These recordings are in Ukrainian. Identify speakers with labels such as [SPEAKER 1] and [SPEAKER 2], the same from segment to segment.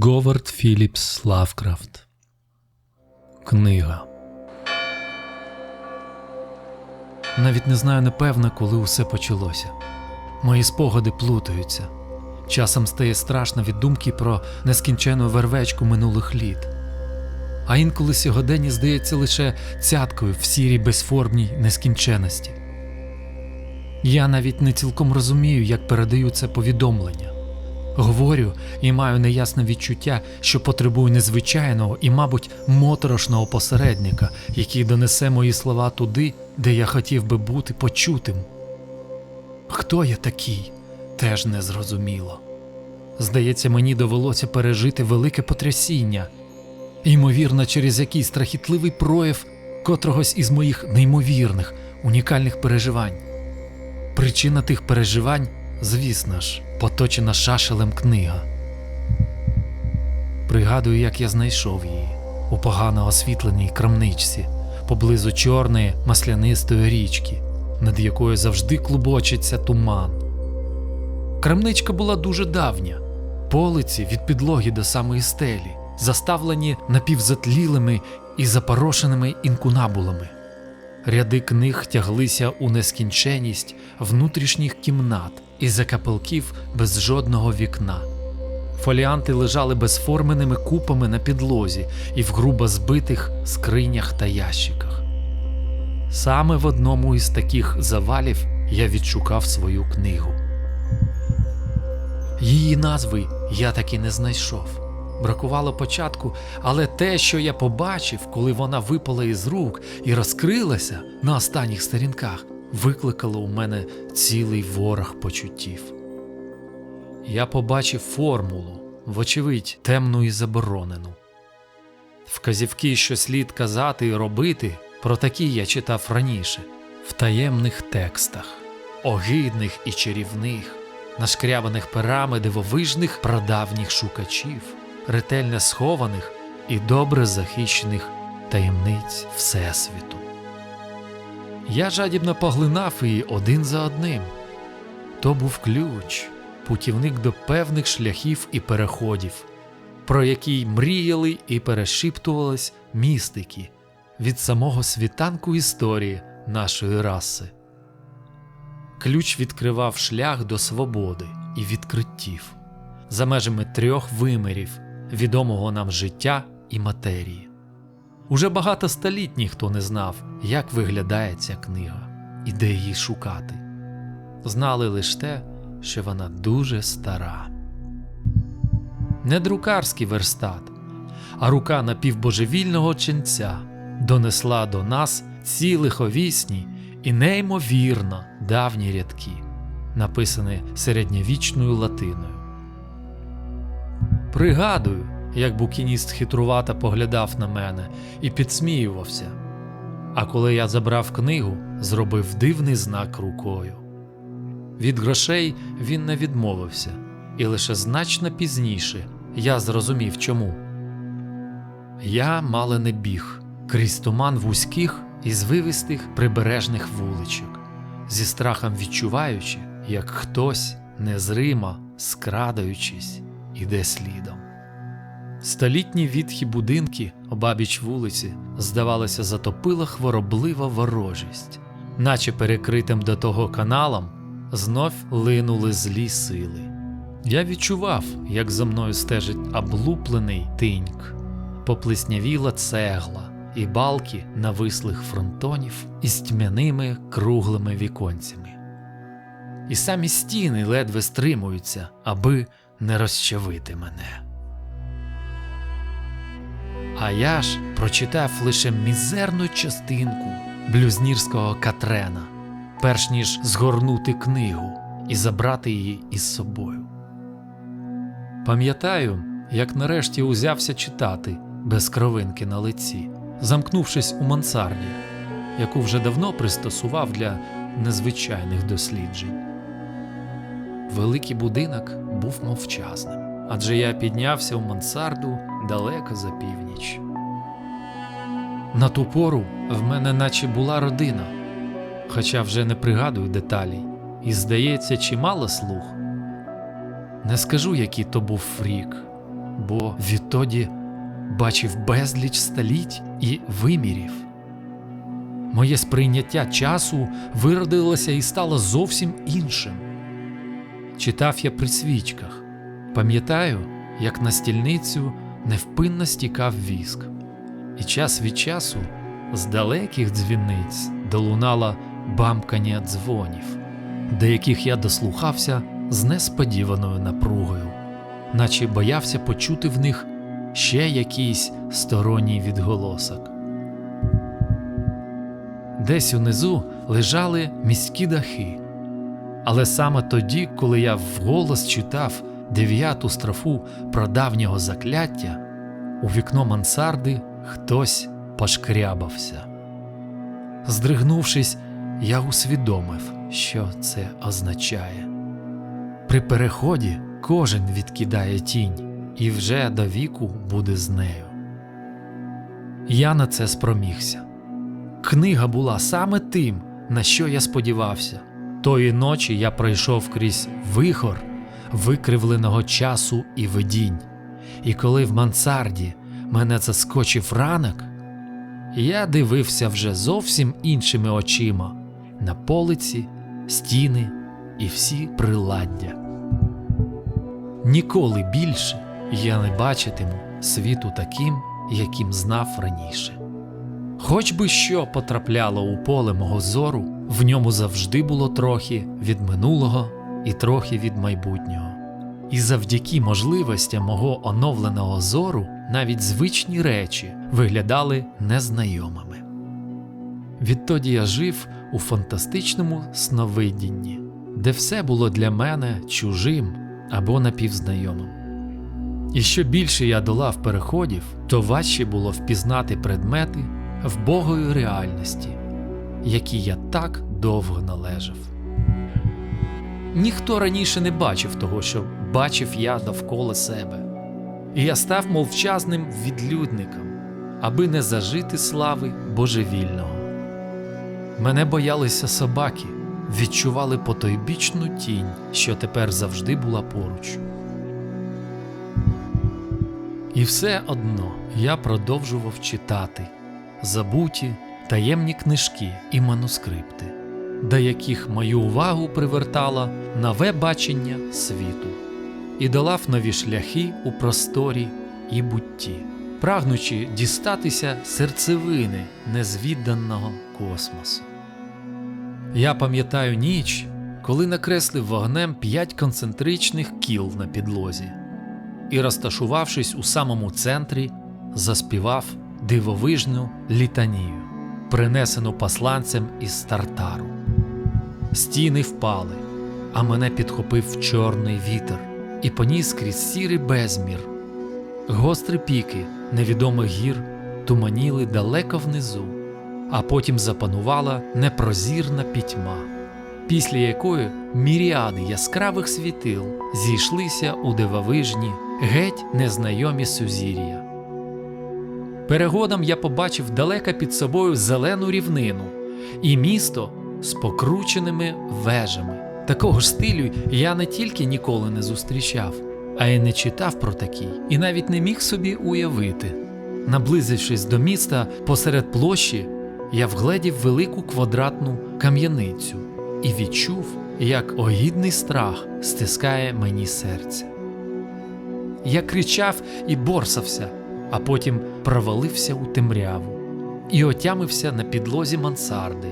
[SPEAKER 1] Говард Філіпс Лавкрафт. Книга. Навіть не знаю напевно, коли усе почалося. Мої спогади плутаються. Часом стає страшно від думки про нескінчену вервечку минулих літ. А інколи сьогодення здається лише цяткою в сірій безформній нескінченності. Я навіть не цілком розумію, як передаю це повідомлення. Говорю і маю неясне відчуття, що потребую незвичайного і, мабуть, моторошного посередника, який донесе мої слова туди, де я хотів би бути почутим. Хто я такий, теж не зрозуміло. Здається, мені довелося пережити велике потрясіння, ймовірно, через якийсь страхітливий прояв котрогось із моїх неймовірних, унікальних переживань. Причина тих переживань, звісно ж, поточена шашелем книга. Пригадую, як я знайшов її у погано освітленій крамничці поблизу чорної маслянистої річки, над якою завжди клубочиться туман. Крамничка була дуже давня, полиці від підлоги до самої стелі, заставлені напівзатлілими і запорошеними інкунабулами. Ряди книг тяглися у нескінченість внутрішніх кімнат і закапелків без жодного вікна. Фоліанти лежали безформеними купами на підлозі і в грубо збитих скринях та ящиках. Саме в одному із таких завалів я відшукав свою книгу. Її назви я таки не знайшов. Бракувало початку, але те, що я побачив, коли вона випала із рук і розкрилася на останніх сторінках, викликало у мене цілий ворог почуттів. Я побачив формулу, вочевидь, темну і заборонену. Вказівки, що слід казати і робити, про такі я читав раніше, в таємних текстах, огидних і чарівних, нашкрябаних перами дивовижних прадавніх шукачів, ретельно схованих і добре захищених таємниць Всесвіту. Я жадібно поглинав її один за одним. То був ключ, путівник до певних шляхів і переходів, про які мріяли і перешіптувались містики від самого світанку історії нашої раси. Ключ відкривав шлях до свободи і відкриттів за межами трьох вимірів відомого нам життя і матерії. Уже багато століть ніхто не знав, як виглядає ця книга і де її шукати. Знали лише те, що вона дуже стара. Не друкарський верстат, а рука напівбожевільного ченця донесла до нас ці лиховісні і неймовірно давні рядки, написані середньовічною латиною. Пригадую, як букініст хитрувато поглядав на мене і підсміювався. А коли я забрав книгу, зробив дивний знак рукою. Від грошей він не відмовився, і лише значно пізніше я зрозумів чому. Я мало не біг крізь туман вузьких і звивистих прибережних вуличок, зі страхом відчуваючи, як хтось незримо, скрадаючись, іде слідом. Столітні відхі будинки обабіч вулиці, здавалося, затопила хвороблива ворожість, наче перекритим до того каналом знов линули злі сили. Я відчував, як за мною стежить облуплений тиньк, поплеснявіла цегла і балки навислих фронтонів із тьмяними круглими віконцями. І самі стіни ледве стримуються, аби не розчавити мене. А я ж прочитав лише мізерну частинку блюзнірського Катрена, перш ніж згорнути книгу і забрати її із собою. Пам'ятаю, як нарешті узявся читати без кровинки на лиці, замкнувшись у мансарді, яку вже давно пристосував для незвичайних досліджень. Великий будинок був мовчазним, адже я піднявся у мансарду далеко за північ. На ту пору в мене наче була родина, хоча вже не пригадую деталей, і, здається, чимало слух. Не скажу, який то був фрік, бо відтоді бачив безліч століть і вимірів. Моє сприйняття часу виродилося і стало зовсім іншим. Читав я при свічках, пам'ятаю, як на стільницю невпинно стікав віск, і час від часу з далеких дзвіниць долунало бамкання дзвонів, до яких я дослухався з несподіваною напругою, наче боявся почути в них ще якийсь сторонній відголосок. Десь унизу лежали міські дахи. Але саме тоді, коли я вголос читав дев'яту строфу про давнього закляття, у вікно мансарди хтось пошкрябався. Здригнувшись, я усвідомив, що це означає. При переході кожен відкидає тінь, і вже до віку буде з нею. Я на це спромігся. Книга була саме тим, на що я сподівався. Тої ночі я пройшов крізь вихор викривленого часу і видінь, і коли в мансарді мене заскочив ранок, я дивився вже зовсім іншими очима на полиці, стіни і всі приладдя. Ніколи більше я не бачитиму світу таким, яким знав раніше. Хоч би що потрапляло у поле мого зору, в ньому завжди було трохи від минулого і трохи від майбутнього. І завдяки можливостям мого оновленого зору навіть звичні речі виглядали незнайомими. Відтоді я жив у фантастичному сновидінні, де все було для мене чужим або напівзнайомим. І що більше я долав переходів, то важче було впізнати предмети вбогої реальності, які я так довго належав. Ніхто раніше не бачив того, що бачив я довкола себе, і я став мовчазним відлюдником, аби не зажити слави божевільного. Мене боялися собаки, відчували потойбічну тінь, що тепер завжди була поруч. І все одно я продовжував читати забуті таємні книжки і манускрипти, до яких мою увагу привертало нове бачення світу, і долав нові шляхи у просторі і бутті, прагнучи дістатися серцевини незвіданого космосу. Я пам'ятаю ніч, коли накреслив вогнем п'ять концентричних кіл на підлозі і, розташувавшись у самому центрі, заспівав дивовижну літанію, принесену посланцем із Тартару. Стіни впали, а мене підхопив чорний вітер і поніс крізь сірий безмір. Гострі піки невідомих гір туманіли далеко внизу, а потім запанувала непрозірна пітьма, після якої міріади яскравих світил зійшлися у дивовижні, геть незнайомі сузір'я. Перегодом я побачив далеко під собою зелену рівнину і місто з покрученими вежами. Такого ж стилю я не тільки ніколи не зустрічав, а й не читав про такий, і навіть не міг собі уявити. Наблизившись до міста посеред площі, я вгледів велику квадратну кам'яницю і відчув, як огідний страх стискає мені серце. Я кричав і борсався а потім провалився у темряву і отямився на підлозі мансарди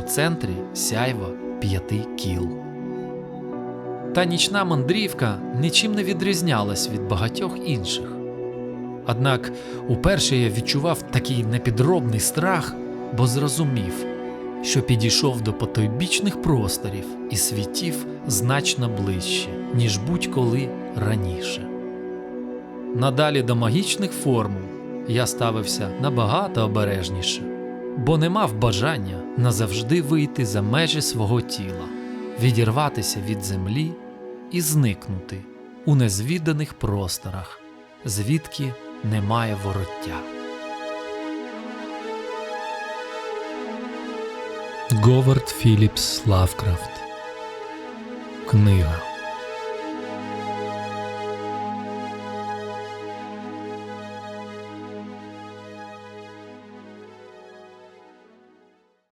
[SPEAKER 1] у центрі сяйва п'яти кіл. Та нічна мандрівка нічим не відрізнялась від багатьох інших. Однак уперше я відчував такий непідробний страх, бо зрозумів, що підійшов до потойбічних просторів і світів значно ближче, ніж будь-коли раніше. Надалі до магічних формул я ставився набагато обережніше, бо не мав бажання назавжди вийти за межі свого тіла, відірватися від землі і зникнути у незвіданих просторах, звідки немає вороття. Говард Філіпс Лавкрафт. Книга